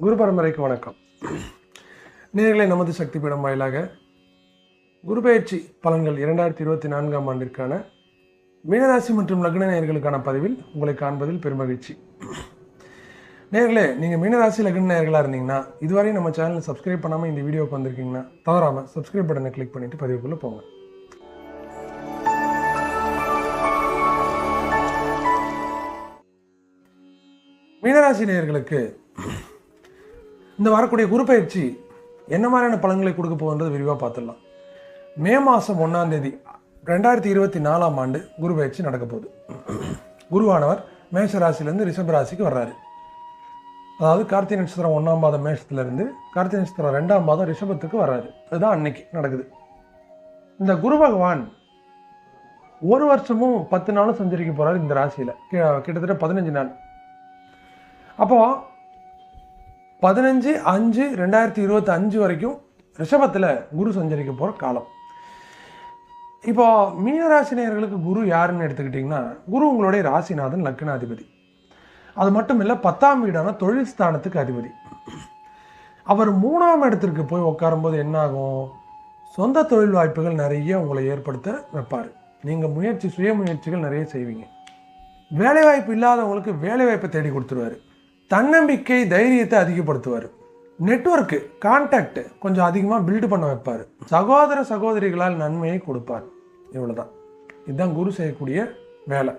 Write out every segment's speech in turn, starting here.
குரு பரம்பரைக்கு வணக்கம். நேர்களை நமது சக்தி பீடம் வாயிலாக குரு பயிற்சி பலன்கள் இரண்டாயிரத்தி இருபத்தி நான்காம் ஆண்டிற்கான மீனராசி மற்றும் லக்ன நேயர்களுக்கான பதிவில் உங்களை காண்பதில் பெருமகிழ்ச்சி. நேர்களே நீங்கள் மீனராசி லக்ன நேர்களாக இருந்தீங்கன்னா இதுவரை நம்ம சேனலை சப்ஸ்கிரைப் பண்ணாமல் இந்த வீடியோக்கு வந்திருக்கீங்கன்னா தவறாமல் சப்ஸ்கிரைப் பட்டனை கிளிக் பண்ணிட்டு பதிவுக்குள்ளே போங்க. மீனராசி நேயர்களுக்கு இந்த வரக்கூடிய குரு பயிற்சி என்ன மாதிரியான பலன்களை கொடுக்க போகுன்றது விரிவாக பார்த்துடலாம். மே மாதம் ஒன்றாம் தேதி ரெண்டாயிரத்தி இருபத்தி நாலாம் ஆண்டு குரு பயிற்சி நடக்க போகுது. குருவானவர் மேஷ ராசியிலேருந்து ரிஷப ராசிக்கு வர்றாரு. அதாவது கார்த்திகை நட்சத்திரம் ஒன்றாம் பாதம் மேஷத்துலேருந்து கார்த்திகை நட்சத்திரம் ரெண்டாம் பாதம் ரிஷபத்துக்கு வர்றாரு. அதுதான் அன்னைக்கு நடக்குது. இந்த குரு பகவான் ஒரு வருஷமும் பத்து நாளும் சஞ்சரிக்க போகிறார் இந்த ராசியில். கிட்டத்தட்ட பதினஞ்சு நாள். அப்போது பதினஞ்சு அஞ்சு ரெண்டாயிரத்தி இருபத்தி அஞ்சு வரைக்கும் ரிஷபத்தில் குரு சஞ்சரிக்க போகிற காலம். இப்போ மீனராசினியர்களுக்கு குரு யாருன்னு எடுத்துக்கிட்டிங்கன்னா குரு உங்களுடைய ராசிநாதன் லக்னாதிபதி. அது மட்டும் இல்லை பத்தாம் வீடான தொழில் ஸ்தானத்துக்கு அதிபதி. அவர் மூணாம் இடத்திற்கு போய் உட்காரும்போது என்னாகும்? சொந்த தொழில் வாய்ப்புகள் நிறைய உங்களை ஏற்படுத்த வைப்பார். நீங்கள் முயற்சி சுய முயற்சிகள் நிறைய செய்வீங்க. வேலைவாய்ப்பு இல்லாதவங்களுக்கு வேலைவாய்ப்பை தேடி கொடுத்துருவாரு. தன்னம்பிக்கை தைரியத்தை அதிகப்படுத்துவார். நெட்வொர்க்கு கான்டாக்ட் கொஞ்சம் அதிகமாக பில்டு பண்ண வைப்பார். சகோதர சகோதரிகளால் நன்மையை கொடுப்பார். இவ்வளோதான் இதுதான் குரு செய்யக்கூடிய வேலை.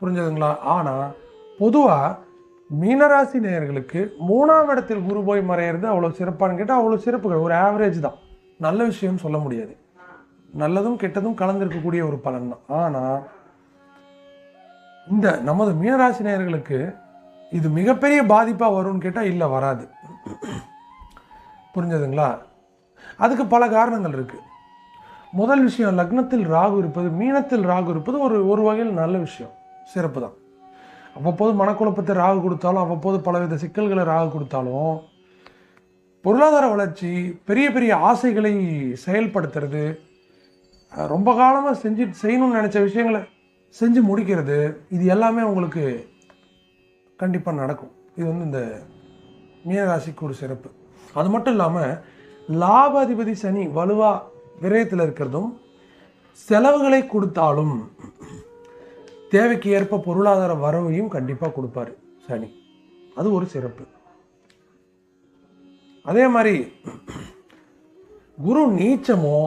புரிஞ்சதுங்களா? ஆனால் பொதுவாக மீனராசி நேயர்களுக்கு மூணாம் இடத்தில் குரு போய் மறையிறது அவ்வளோ சிறப்பான்னு கேட்டால் அவ்வளோ சிறப்புகள். ஒரு ஆவரேஜ் தான். நல்ல விஷயம் சொல்ல முடியாது. நல்லதும் கெட்டதும் கலந்திருக்கக்கூடிய ஒரு பலன் தான். ஆனால் இந்த நமது மீனராசி நேயர்களுக்கு இது மிகப்பெரிய பாதிப்பாக வரும்னு கேட்டால் இல்லை வராது. புரிஞ்சதுங்களா? அதுக்கு பல காரணங்கள் இருக்குது முதல் விஷயம் லக்னத்தில் ராகு இருப்பது மீனத்தில் ராகு இருப்பது ஒரு ஒரு வகையில் நல்ல விஷயம். சிறப்பு தான். அவ்வப்போது மனக்குழப்பத்தை ராகு கொடுத்தாலும் அவ்வப்போது பலவித சிக்கல்களை ராகு கொடுத்தாலும் பொருளாதார வளர்ச்சி பெரிய பெரிய ஆசைகளை செயல்படுத்துறது ரொம்ப காலமாக செஞ்சு செய்யணும்னு நினச்ச விஷயங்களை செஞ்சு முடிக்கிறது இது எல்லாமே உங்களுக்கு கண்டிப்பாக நடக்கும். இது வந்து இந்த மீனராசிக்கு ஒரு சிறப்பு. அது மட்டும் இல்லாமல் லாபாதிபதி சனி வலுவா விரயத்தில் இருக்கிறதும் செலவுகளை கொடுத்தாலும் தேவைக்கு ஏற்ப பொருளாதார வரவையும் கண்டிப்பாக கொடுப்பாரு சனி. அது ஒரு சிறப்பு. அதே மாதிரி குரு நீச்சமோ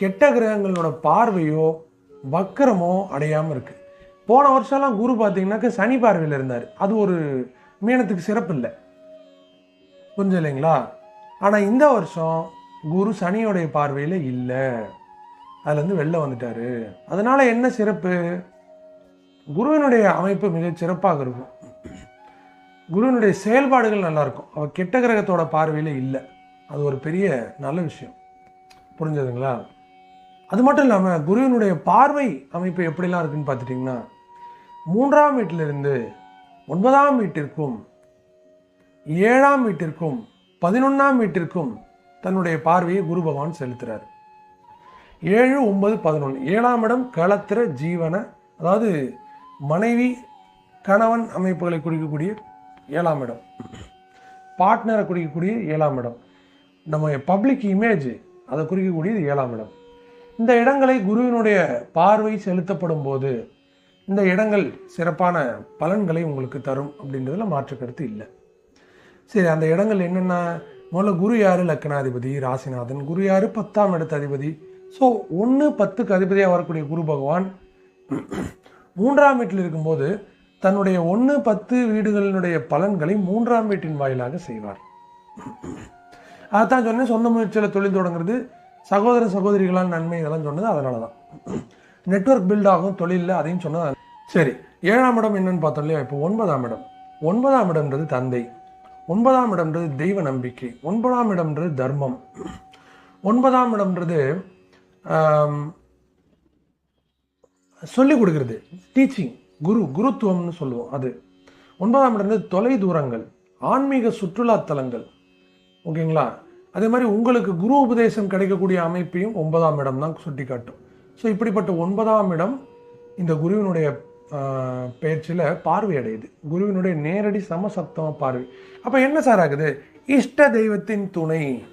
கெட்ட கிரகங்களோட பார்வையோ வக்கரமோ அடையாமல் இருக்குது போன வருஷம்லாம் குரு பார்த்தீங்கன்னாக்க சனி பார்வையில் இருந்தார். அது ஒரு மீனத்துக்கு சிறப்பு இல்லை. புரிஞ்சு இல்லைங்களா ஆனால் இந்த வருஷம் குரு சனியோடைய பார்வையில் இல்லை. அதுலேருந்து வெளில வந்துட்டார். அதனால் என்ன சிறப்பு? குருவினுடைய அமைப்பு மிக சிறப்பாக இருக்கும். குருவினுடைய செயல்பாடுகள் நல்லாயிருக்கும் அவர் கெட்ட கிரகத்தோட பார்வையில் இல்லை. அது ஒரு பெரிய நல்ல விஷயம். புரிஞ்சதுங்களா? அது மட்டும் இல்லாமல் குருவினுடைய பார்வை அமைப்பு எப்படிலாம் இருக்குன்னு பார்த்துட்டிங்கன்னா மூன்றாம் வீட்டிலிருந்து ஒன்பதாம் வீட்டிற்கும் ஏழாம் வீட்டிற்கும் பதினொன்றாம் வீட்டிற்கும் தன்னுடைய பார்வையை குரு பகவான் செலுத்துகிறார் ஏழு ஒன்பது பதினொன்று ஏழாம் இடம் களத்திர ஜீவன அதாவது மனைவி கணவன் அமைப்புகளை குறிக்கக்கூடிய ஏழாம் இடம். பார்ட்னரை குறிக்கக்கூடிய ஏழாம் இடம். நம்ம பப்ளிக் இமேஜ் அதை குறிக்கக்கூடியது ஏழாம் இடம். இந்த இடங்களை குருவினுடைய பார்வை செலுத்தப்படும் போது இந்த இடங்கள் சிறப்பான பலன்களை உங்களுக்கு தரும் அப்படின்றதுல மாற்று கருத்து இல்லை. சரி அந்த இடங்கள் என்னென்ன முதல்ல குரு யார்? லக்னாதிபதி ராசிநாதன். குரு யார்? பத்தாம் இடத்து அதிபதி. ஸோ ஒன்று பத்துக்கு அதிபதியாக வரக்கூடிய குரு பகவான் மூன்றாம் வீட்டில் இருக்கும்போது தன்னுடைய ஒன்று பத்து வீடுகளினுடைய பலன்களை மூன்றாம் வீட்டின் வாயிலாக செய்வார். அதான் சொன்னேன் சொந்த முயற்சியில் தொழில் தொடங்குறது சகோதர சகோதரிகளால் நன்மை இதெல்லாம் சொன்னது அதனால தான் நெட்ஒர்க் பில்ட் ஆகும் தொழிலில் அதையும் சொன்னது சரி ஏழாம் இடம் என்னன்னு பார்த்தோம் இல்லையா? இப்போ ஒன்பதாம் இடம். ஒன்பதாம் இடம்ன்றது தந்தை. ஒன்பதாம் இடம்ன்றது தெய்வ நம்பிக்கை. ஒன்பதாம் இடம்ன்றது தர்மம். ஒன்பதாம் இடம்ன்றது சொல்லிக் கொடுக்கிறது. டீச்சிங் குரு குருத்துவம்னு சொல்லுவோம் அது. ஒன்பதாம் இடம்ன்றது தொலை தூரங்கள் ஆன்மீக சுற்றுலா தலங்கள். ஓகேங்களா? அதே மாதிரி உங்களுக்கு குரு உபதேசம் கிடைக்கக்கூடிய அமைப்பையும் ஒன்பதாம் இடம் தான் சுட்டி காட்டும் ஸோ இப்படிப்பட்ட ஒன்பதாம் இடம் இந்த குருவினுடைய பயிற்சியில் பார்வை அடையுது. குருவினுடைய நேரடி சமசப்தம பார்வை. அப்போ என்ன சார் ஆகுது? இஷ்ட தெய்வத்தின் துணை.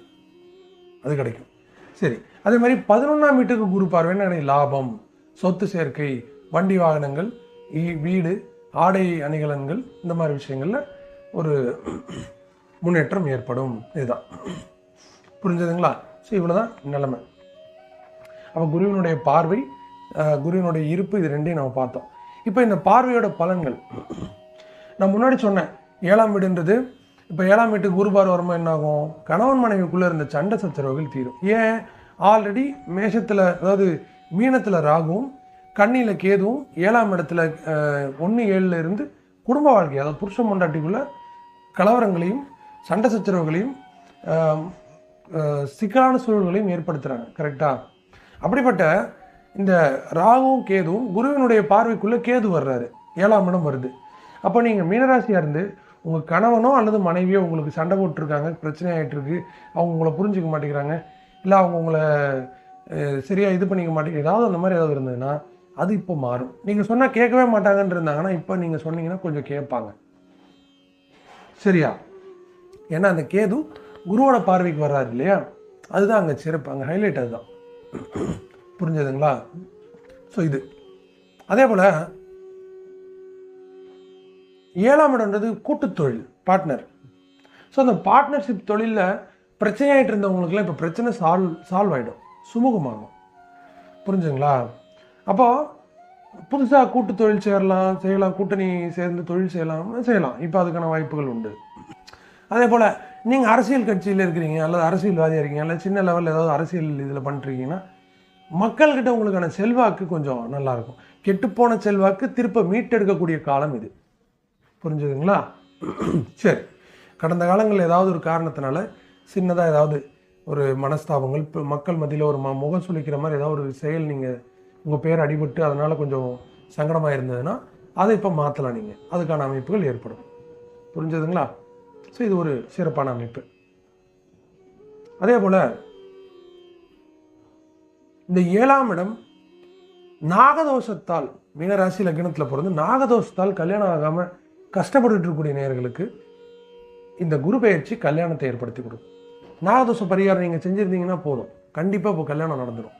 அது கிடைக்கும். சரி. அதே மாதிரி பதினொன்றாம் வீட்டுக்கு குரு பார்வைன்னா கிடைக்கும்? லாபம் சொத்து சேர்க்கை வண்டி வாகனங்கள் இ- வீடு ஆடை அணிகலன்கள் இந்த மாதிரி விஷயங்களில் ஒரு முன்னேற்றம் ஏற்படும். இதுதான். புரிஞ்சதுங்களா? ஸோ இவ்வளோதான் நிலைமை. அப்போ குருவினுடைய பார்வை குருவினுடைய இருப்பு இது ரெண்டையும் நம்ம பார்த்தோம். இப்போ இந்த பார்வையோட பலன்கள். நான் முன்னாடி சொன்னேன் ஏழாம் வீடுன்றது இப்போ ஏழாம் வீட்டுக்கு குரு பார்வை வரும்போது என்னாகும்? கணவன் மனைவிக்குள்ளே இருந்த சண்டை சச்சரவுகள் தீரும். ஏன்? ஆல்ரெடி மேஷத்தில் அதாவது மீனத்தில் ராகுவும் கண்ணியில் கேதுவும் ஏழாம் இடத்துல ஒன்று ஏழில் இருந்து குடும்ப வாழ்க்கை அதாவது புருஷன் பொண்டாட்டிக்குள்ள கலவரங்களையும் சண்டை சச்சரவுகளையும் சிக்கலான சூழல்களையும் ஏற்படுத்துகிறாங்க கரெக்டாக அப்படிப்பட்ட இந்த ராகுவும் கேதுவும் குருவினுடைய பார்வைக்குள்ளே கேது வர்றாரு. ஏழாம் இடம் வருது. அப்போ நீங்கள் மீனராசியாக இருந்து உங்கள் கணவனோ அல்லது மனைவியோ உங்களுக்கு சண்டை போட்டிருக்காங்க பிரச்சனை ஆயிட்டு இருக்கு அவங்க உங்களை புரிஞ்சுக்க மாட்டேங்கிறாங்க இல்லை அவங்க உங்களை சரியாக இது பண்ணிக்க மாட்டேங்க ஏதாவது அந்த மாதிரி ஏதாவது இருந்ததுன்னா அது இப்போ மாறும். நீங்கள் சொன்னால் கேட்கவே மாட்டாங்கன்னு இருந்தாங்கன்னா இப்போ நீங்கள் சொன்னீங்கன்னா கொஞ்சம் கேட்பாங்க. சரியா? ஏன்னா அந்த கேது குருவோட பார்வைக்கு வர்றாரு இல்லையா? அதுதான் அங்கே சிறப்பு அங்கே ஹைலைட் அதுதான். புரிஞ்சதுங்களா? ஸோ இது. அதே போல் ஏழாம் இடம்ன்றது கூட்டு தொழில் பார்ட்னர் ஸோ அந்த பார்ட்னர்ஷிப் தொழிலில் பிரச்சனையாயிட்டு இருந்தவங்களுக்குலாம் இப்போ பிரச்சனை சால்வ் சால்வ் ஆகிடும் சுமூகமாகும். புரிஞ்சுங்களா அப்போது புதுசாக கூட்டு தொழில் சேரலாம் செய்யலாம். கூட்டணி சேர்ந்து தொழில் செய்யலாம் செய்யலாம். இப்போ அதுக்கான வாய்ப்புகள் உண்டு. அதே போல் நீங்கள் அரசியல் கட்சியில் இருக்கிறீங்க அல்லது அரசியல்வாதியாக இருக்கீங்க அல்லது சின்ன லெவலில் ஏதாவது அரசியல் இதில் பண்ணுறீங்கன்னா மக்கள்கிட்ட உங்களுக்கான செல்வாக்கு கொஞ்சம் நல்லாயிருக்கும். கெட்டுப்போன செல்வாக்கு திருப்ப மீட்டெடுக்கக்கூடிய காலம் இது. புரிஞ்சுதுங்களா? சரி. கடந்த காலங்களில் ஏதாவது ஒரு காரணத்தினால சின்னதாக ஏதாவது ஒரு மனஸ்தாபங்கள் இப்போ மக்கள் மத்தியில் ஒரு ம முகம் சுளிக்கிற மாதிரி ஏதாவது ஒரு செயல் நீங்கள் உங்கள் பேர் அடிபட்டு அதனால் கொஞ்சம் சங்கடமாக இருந்ததுன்னா அதை இப்போ மாற்றலாம் நீங்கள் அதுக்கான அமைப்புகள் ஏற்படும். புரிஞ்சதுங்களா? ஸோ இது ஒரு சிறப்பான அமைப்பு. அதே போல் இந்த ஏழாம் இடம் நாகதோஷத்தால் மீனராசி லக்னத்தில் பிறந்து நாகதோஷத்தால் கல்யாணம் ஆகாமல் கஷ்டப்பட்டுட்டு இருக்கக்கூடிய நேர்களுக்கு இந்த குரு பெயர்ச்சி கல்யாணத்தை ஏற்படுத்தி கொடுக்கும் நாகதோஷ பரிகாரம் நீங்கள் செஞ்சுருந்தீங்கன்னா போதும். கண்டிப்பாக இப்போ கல்யாணம் நடந்துடும்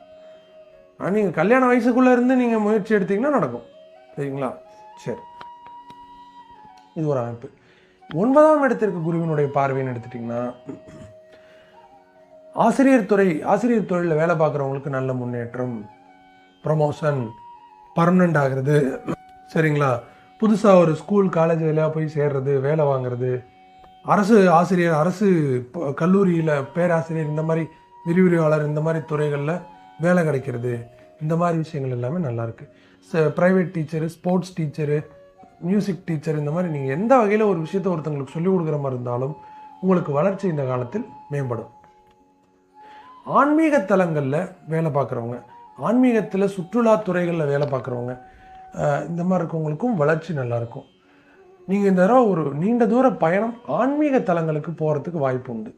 ஆனால் நீங்கள் கல்யாண வயசுக்குள்ளே இருந்து நீங்கள் முயற்சி எடுத்தீங்கன்னா நடக்கும். சரிங்களா? சரி. இது ஒரு அமைப்பு. ஒன்பதாம் இடத்திற்கு குருவினுடைய பார்வைன்னு எடுத்துட்டிங்கன்னா ஆசிரியர் துறை ஆசிரியர் தொழிலில் வேலை பார்க்குறவங்களுக்கு நல்ல முன்னேற்றம் ப்ரமோஷன் பர்மனண்ட் ஆகிறது. சரிங்களா? புதுசாக ஒரு ஸ்கூல் காலேஜ் வேலையாக போய் சேர்றது வேலை வாங்குறது. அரசு ஆசிரியர் அரசு கல்லூரியில் பேராசிரியர் இந்த மாதிரி விரிவுரையாளர் இந்த மாதிரி துறைகளில் வேலை கிடைக்கிறது. இந்த மாதிரி விஷயங்கள் எல்லாமே நல்லாயிருக்கு private teacher sports teacher music teacher இந்த மாதிரி நீங்கள் எந்த வகையில் ஒரு விஷயத்தை ஒருத்தங்களுக்கு சொல்லிக் கொடுக்குற மாதிரி இருந்தாலும் உங்களுக்கு வளர்ச்சி இந்த காலத்தில் மேம்படும். ஆன்மீக தலங்களில் வேலை பார்க்குறவங்க ஆன்மீகத்தில் சுற்றுலா துறைகளில் வேலை பார்க்குறவங்க இந்த மாதிரி இருக்கவங்களுக்கும் வளர்ச்சி நல்லாயிருக்கும் நீங்கள் இந்த தடவை ஒரு நீண்ட தூர பயணம் ஆன்மீக தலங்களுக்கு போகிறதுக்கு வாய்ப்பு உண்டு.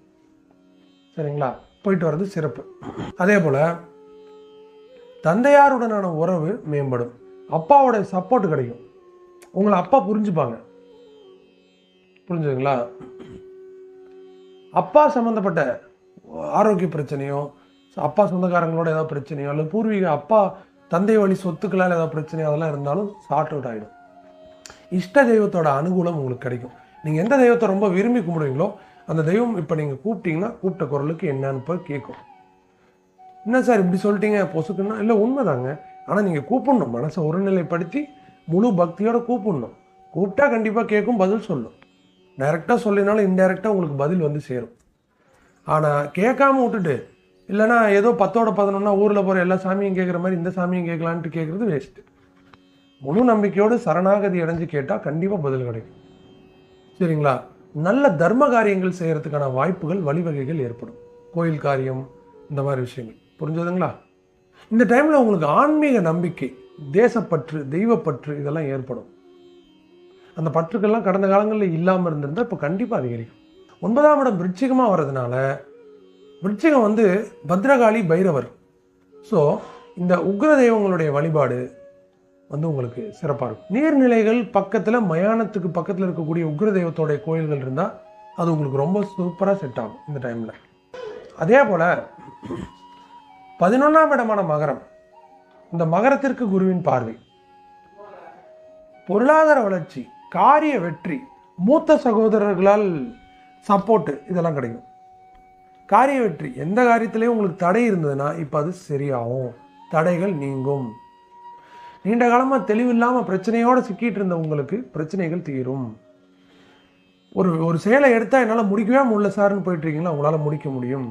சரிங்களா? போயிட்டு வர்றது சிறப்பு. அதே போல் தந்தையாருடனான உறவு மேம்படும். அப்பாவோட சப்போர்ட் கிடைக்கும். உங்களை அப்பா புரிஞ்சுப்பாங்க. புரிஞ்சுதுங்களா? அப்பா சம்மந்தப்பட்ட ஆரோக்கிய பிரச்சனையோ அப்பா சொந்தக்காரங்களோட ஏதாவது பிரச்சனையோ அல்லது பூர்வீக அப்பா தந்தை வழி சொத்துக்களால் ஏதாவது பிரச்சனையோ அதெல்லாம் இருந்தாலும் சார்ட் அவுட் ஆகிடும் இஷ்ட தெய்வத்தோட அனுகூலம் உங்களுக்கு கிடைக்கும். நீங்கள் எந்த தெய்வத்தை ரொம்ப விரும்பி கும்பிடுவீங்களோ அந்த தெய்வம் இப்போ நீங்கள் கூப்பிட்டீங்கன்னா கூப்பிட்ட குரலுக்கு என்னன்னு போய் கேட்கும். என்ன சார் இப்படி சொல்லிட்டீங்க? பொசுக்குன்னா இல்லை உண்மைதாங்க. ஆனால் நீங்கள் கூப்பிடணும். மனசை ஒருநிலைப்படுத்தி முழு பக்தியோட கூப்பிடணும். கூப்பிட்டா கண்டிப்பாக கேட்கும் பதில் சொல்லும். டைரெக்டாக சொல்லினாலும் இன்டைரக்டாக உங்களுக்கு பதில் வந்து சேரும். ஆனால் கேட்காம விட்டுட்டு இல்லைன்னா ஏதோ பத்தோட பதினொன்னா ஊரில் போகிற எல்லா சாமியும் கேட்குற மாதிரி இந்த சாமியும் கேட்கலான்ட்டு கேட்குறது வேஸ்ட்டு முழு நம்பிக்கையோடு சரணாகதி அடைஞ்சு கேட்டால் கண்டிப்பாக பதில் கிடைக்கும். சரிங்களா? நல்ல தர்ம காரியங்கள் செய்கிறதுக்கான வாய்ப்புகள் வழிவகைகள் ஏற்படும். கோயில் காரியம் இந்த மாதிரி விஷயங்கள். புரிஞ்சதுங்களா? இந்த டைமில் உங்களுக்கு ஆன்மீக நம்பிக்கை தேசப்பற்று தெய்வப்பற்று இதெல்லாம் ஏற்படும். அந்த பற்றுக்கள்லாம் கடந்த காலங்களில் இல்லாமல் இருந்திருந்தால் இப்போ கண்டிப்பாக அதிகரிக்கும். ஒன்பதாம் இடம் விருச்சிகமாக வர்றதுனால விருச்சிகம் வந்து பத்ரகாளி பைரவர். ஸோ இந்த உக்ர தெய்வங்களுடைய வழிபாடு வந்து உங்களுக்கு சிறப்பாக இருக்கும். நீர்நிலைகள் பக்கத்தில் மயானத்துக்கு பக்கத்தில் இருக்கக்கூடிய உக்ர தெய்வத்தோடைய கோயில்கள் இருந்தால் அது உங்களுக்கு ரொம்ப சூப்பராக செட் ஆகும் இந்த டைமில் அதே போல் பதினொன்றாம் இடமான மகரம். இந்த மகரத்திற்கு குருவின் பார்வை. பொருளாதார வளர்ச்சி காரிய வெற்றி மூத்த சகோதரர்களால் சப்போர்ட்டு இதெல்லாம் கிடைக்கும். காரிய வெற்றி எந்த காரியத்திலையும் உங்களுக்கு தடை இருந்ததுன்னா இப்போ அது சரியாகும். தடைகள் நீங்கும். நீண்ட காலமாக தெளிவில்லாமல் பிரச்சனையோடு சிக்கிட்டு இருந்த உங்களுக்கு பிரச்சனைகள் தீரும். ஒரு ஒரு செயலை எடுத்தால் என்னால் முடிக்கவே முடியல சார்னு போயிட்டு இருக்கீங்களா? உங்களால் முடிக்க முடியும்.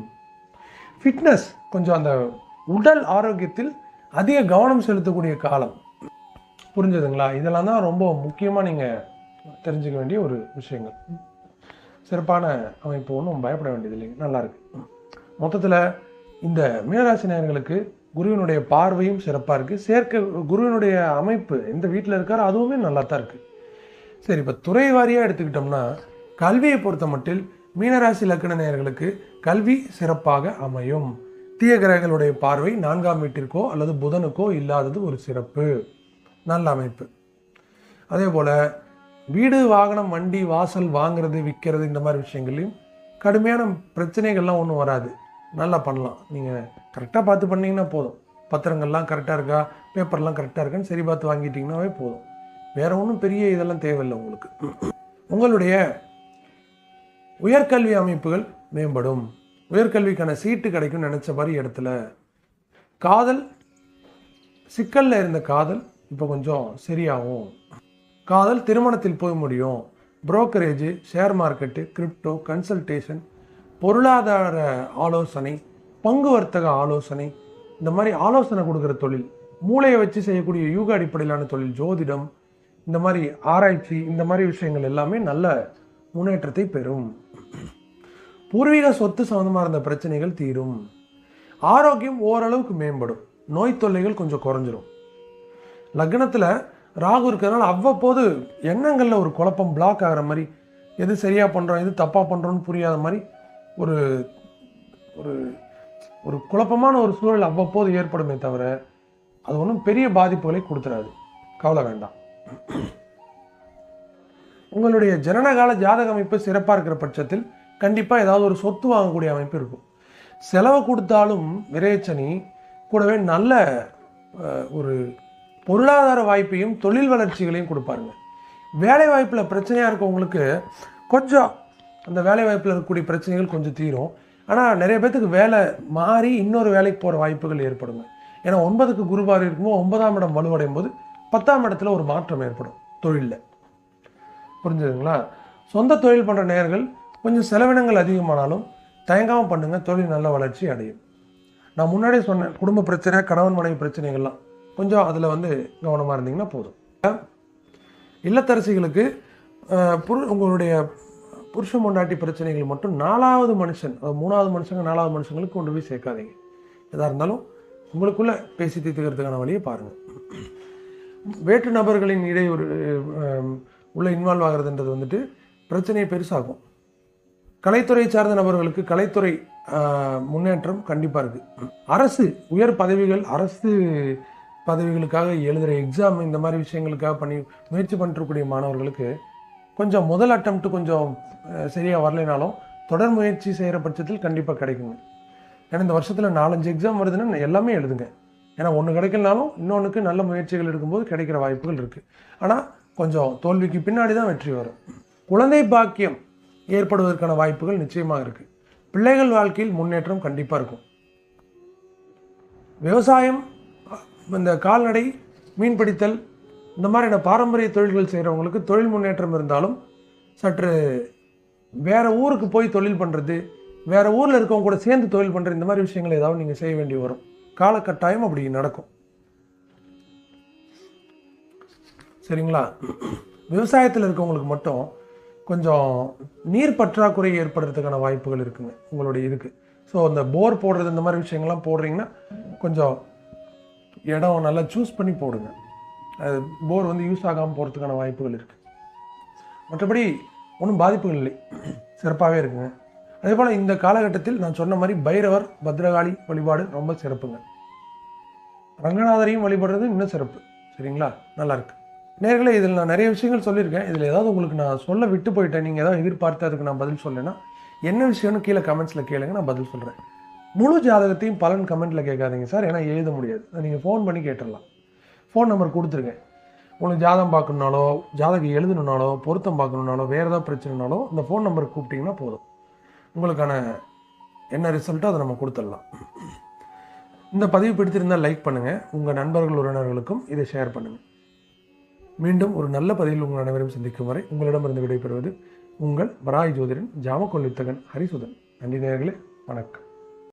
ஃபிட்னஸ் கொஞ்சம் அந்த உடல் ஆரோக்கியத்தில் அதிக கவனம் செலுத்தக்கூடிய காலம். புரிஞ்சதுங்களா? இதெல்லாம் தான் ரொம்ப முக்கியமாக நீங்கள் தெரிஞ்சுக்க வேண்டிய ஒரு விஷயங்கள். சிறப்பான அமைப்பு ஒன்றும் பயப்பட வேண்டியது இல்லைங்க. நல்லாயிருக்கு மொத்தத்தில் இந்த மீனராசி நேயர்களுக்கு குருவினுடைய பார்வையும் சிறப்பாக இருக்குது சேர்க்க குருவினுடைய அமைப்பு எந்த வீட்டில் இருக்காரோ அதுவுமே நல்லா தான் இருக்குது சரி இப்போ துறை வாரியாக எடுத்துக்கிட்டோம்னா கல்வியை பொறுத்த மட்டில் மீனராசி லக்கண நேயர்களுக்கு கல்வி சிறப்பாக அமையும். தீய கிரகங்களுடைய பார்வை நான்காம் வீட்டிற்கோ அல்லது புதனுக்கோ இல்லாதது ஒரு சிறப்பு. நல்ல அமைப்பு. அதே போல் வீடு வாகனம் வண்டி வாசல் வாங்குறது விற்கிறது இந்த மாதிரி விஷயங்கள்லையும் கடுமையான பிரச்சனைகள்லாம் ஒன்றும் வராது. நல்லா பண்ணலாம். நீங்கள் கரெக்டாக பார்த்து பண்ணிங்கன்னா போதும். பத்திரங்கள்லாம் கரெக்டாக இருக்கா? பேப்பர்லாம் கரெக்டாக இருக்கான்னு சரி பார்த்து வாங்கிட்டிங்கனாவே போதும். வேற ஒன்றும் பெரிய இதெல்லாம் தேவையில்லை உங்களுக்கு. உங்களுடைய உயர்கல்வி அமைப்புகள் மேம்படும். உயர்கல்விக்கான சீட்டு கிடைக்கும் நினச்ச மாதிரி இடத்துல காதல் சிக்கலில் இருந்த காதல் இப்போ கொஞ்சம் சரியாகும். காதல் திருமணத்தில் போய் முடியும். Brokerage share market crypto consultation பொருளாதார ஆலோசனை பங்கு வர்த்தக ஆலோசனை இந்த மாதிரி ஆலோசனை கொடுக்குற தொழில் மூளையை வச்சு செய்யக்கூடிய யூக அடிப்படையிலான தொழில் ஜோதிடம் இந்த மாதிரி ஆராய்ச்சி இந்த மாதிரி விஷயங்கள் எல்லாமே நல்ல முன்னேற்றத்தை பெறும். பூர்வீக சொத்து சம்மந்தமாக இருந்த பிரச்சனைகள் தீரும். ஆரோக்கியம் ஓரளவுக்கு மேம்படும். நோய் தொல்லைகள் கொஞ்சம் குறைஞ்சிரும். லக்னத்தில் ராகு இருக்கிறதுனால அவ்வப்போது எண்ணங்களில் ஒரு குழப்பம் பிளாக் ஆகிற மாதிரி எது சரியாக பண்ணுறோம் எது தப்பாக பண்ணுறோன்னு புரியாத மாதிரி ஒரு ஒரு ஒரு குழப்பமான ஒரு சூழல் அவ்வப்போது ஏற்படுமே தவிர அது ஒன்றும் பெரிய பாதிப்புகளை கொடுத்துறாது கவலை வேண்டாம். உங்களுடைய ஜனனகால ஜாதக அமைப்பு சிறப்பாக இருக்கிற பட்சத்தில் கண்டிப்பாக ஏதாவது ஒரு சொத்து வாங்கக்கூடிய அமைப்பு இருக்கும். செலவை கொடுத்தாலும் விரைச்சனி கூடவே நல்ல ஒரு பொருளாதார வாய்ப்பையும் தொழில் வளர்ச்சிகளையும் கொடுப்பாருங்க. வேலை வாய்ப்பில் பிரச்சனையாக இருக்கவங்களுக்கு கொஞ்சம் அந்த வேலை வாய்ப்பில் இருக்கக்கூடிய பிரச்சனைகள் கொஞ்சம் தீரும். ஆனால் நிறைய பேர்த்துக்கு வேலை மாறி இன்னொரு வேலைக்கு போகிற வாய்ப்புகள் ஏற்படுங்க. ஏன்னா ஒன்பதுக்கு குருபார் இருக்கும்போது ஒன்பதாம் இடம் வலுவடையும் போது பத்தாம் இடத்துல ஒரு மாற்றம் ஏற்படும் தொழிலில். புரிஞ்சுதுங்களா? சொந்த தொழில் பண்ணுற நேர்கள் கொஞ்சம் செலவினங்கள் அதிகமானாலும் தயங்காமல் பண்ணுங்கள் தொழில் நல்ல வளர்ச்சி அடையும். நான் முன்னாடியே சொன்னேன் குடும்ப பிரச்சனை கணவன் மனைவி பிரச்சனைகள்லாம் கொஞ்சம் அதில் வந்து கவனமாக இருந்தீங்கன்னா போதும். இல்லத்தரசிகளுக்கு புரு உங்களுடைய புருஷ பொண்டாட்டி பிரச்சனைகள் மட்டும் நாலாவது மனுஷன் அதாவது மூணாவது மனுஷங்க நாலாவது மனுஷங்களுக்கு கொண்டு போய் சேர்க்காதீங்க. எதாக இருந்தாலும் உங்களுக்குள்ளே பேசி தீர்த்துக்கிறதுக்கான வழியை பாருங்கள் வேற்று நபர்களின் இடையூறு உள்ளே உள்ள இன்வால்வ் ஆகிறதுன்றது வந்துட்டு பிரச்சனையை பெருசாகும் கலைத்துறை சார்ந்த நபர்களுக்கு கலைத்துறை முன்னேற்றம் கண்டிப்பாக இருக்குது அரசு உயர் பதவிகள் அரசு பதவிகளுக்காக எழுதுகிற எக்ஸாம் இந்த மாதிரி விஷயங்களுக்காக பண்ணி முயற்சி பண்ணிருக்கக்கூடிய மாணவர்களுக்கு கொஞ்சம் முதல் அட்டம்ப்ட்டு கொஞ்சம் சரியாக வரலைனாலும் தொடர் முயற்சி செய்கிற பட்சத்தில் கண்டிப்பாக கிடைக்குங்க. ஏன்னா இந்த வருஷத்தில் நாலஞ்சு எக்ஸாம் வருதுன்னா எல்லாமே எழுதுங்க. ஏன்னா ஒன்று கிடைக்கலனாலும் இன்னொன்றுக்கு நல்ல முயற்சிகள் எடுக்கும்போது கிடைக்கிற வாய்ப்புகள் இருக்குது ஆனால் கொஞ்சம் தோல்விக்கு பின்னாடி தான் வெற்றி வரும். குழந்தை பாக்கியம் ஏற்படுவதற்கான வாய்ப்புகள் நிச்சயமாக இருக்குது பிள்ளைகள் வாழ்க்கையில் முன்னேற்றம் கண்டிப்பாக இருக்கும். விவசாயம் இந்த கால்நடை மீன்பிடித்தல் இந்த மாதிரியான பாரம்பரிய தொழில்கள் செய்கிறவங்களுக்கு தொழில் முன்னேற்றம் இருந்தாலும் சற்று வேறு ஊருக்கு போய் தொழில் பண்ணுறது வேறு ஊரில் இருக்கவங்க கூட சேர்ந்து தொழில் பண்ணுற இந்த மாதிரி விஷயங்கள் ஏதாவது நீங்கள் செய்ய வேண்டி வரும். காலக்கட்டாயம் அப்படி நடக்கும். சரிங்களா? விவசாயத்தில் இருக்கவங்களுக்கு மட்டும் கொஞ்சம் நீர் பற்றாக்குறை ஏற்படுறதுக்கான வாய்ப்புகள் இருக்குங்க உங்களுடைய இதுக்கு. ஸோ அந்த போர் போடுறது இந்த மாதிரி விஷயங்கள்லாம் போடுறீங்கன்னா கொஞ்சம் இடம் நல்லா சூஸ் பண்ணி போடுங்க. அது போர் வந்து யூஸ் ஆகாமல் போகிறதுக்கான வாய்ப்புகள் இருக்குது மற்றபடி ஒன்றும் பாதிப்புகள் இல்லை. சிறப்பாகவே இருக்குங்க. அதே போல் இந்த காலகட்டத்தில் நான் சொன்ன மாதிரி பைரவர் பத்ரகாளி வழிபாடு ரொம்ப சிறப்புங்க. ரங்கநாதரையும் வழிபடுறது இன்னும் சிறப்பு. சரிங்களா? நல்லாயிருக்கு நேர்களை இதில் நான் நிறைய விஷயங்கள் சொல்லியிருக்கேன். இதில் ஏதாவது உங்களுக்கு நான் சொல்ல விட்டு போயிட்டேன் நீங்கள் ஏதாவது எதிர்பார்த்து அதுக்கு நான் பதில் சொல்லலைன்னா என்ன விஷயம்னு கீழே கமெண்ட்ஸில் கேளுங்க நான் பதில் சொல்கிறேன் முழு ஜாதகத்தையும் பலன் கமெண்ட்டில் கேட்காதீங்க சார் ஏன்னா எழுத முடியாது. நீங்கள் ஃபோன் பண்ணி கேட்டுடலாம். ஃபோன் நம்பர் கொடுத்துருக்கேன் உங்களுக்கு ஜாதகம் பார்க்கணுனாலோ ஜாதகம் எழுதணுனாலோ பொருத்தம் பார்க்கணுனாலோ வேறு ஏதாவது பிரச்சனைனாலோ இந்த ஃபோன் நம்பருக்கு கூப்பிட்டிங்கன்னா போதும். உங்களுக்கான என்ன ரிசல்ட்டோ அதை நம்ம கொடுத்துடலாம். இந்த பதிவு பிடித்திருந்தால் லைக் பண்ணுங்கள் உங்கள் நண்பர்கள் உறவினர்களுக்கும் இதை ஷேர் பண்ணுங்கள் மீண்டும் ஒரு நல்ல பதிவில் உங்கள் அனைவரும் சந்திக்கும் வரை உங்களிடமிருந்து விடைபெறுவது உங்கள் வராய் ஜோதிடன் ஜாமக்கொள்ளித்தகன் ஹரிசுதன். நன்றி நேர்களே வணக்கம்.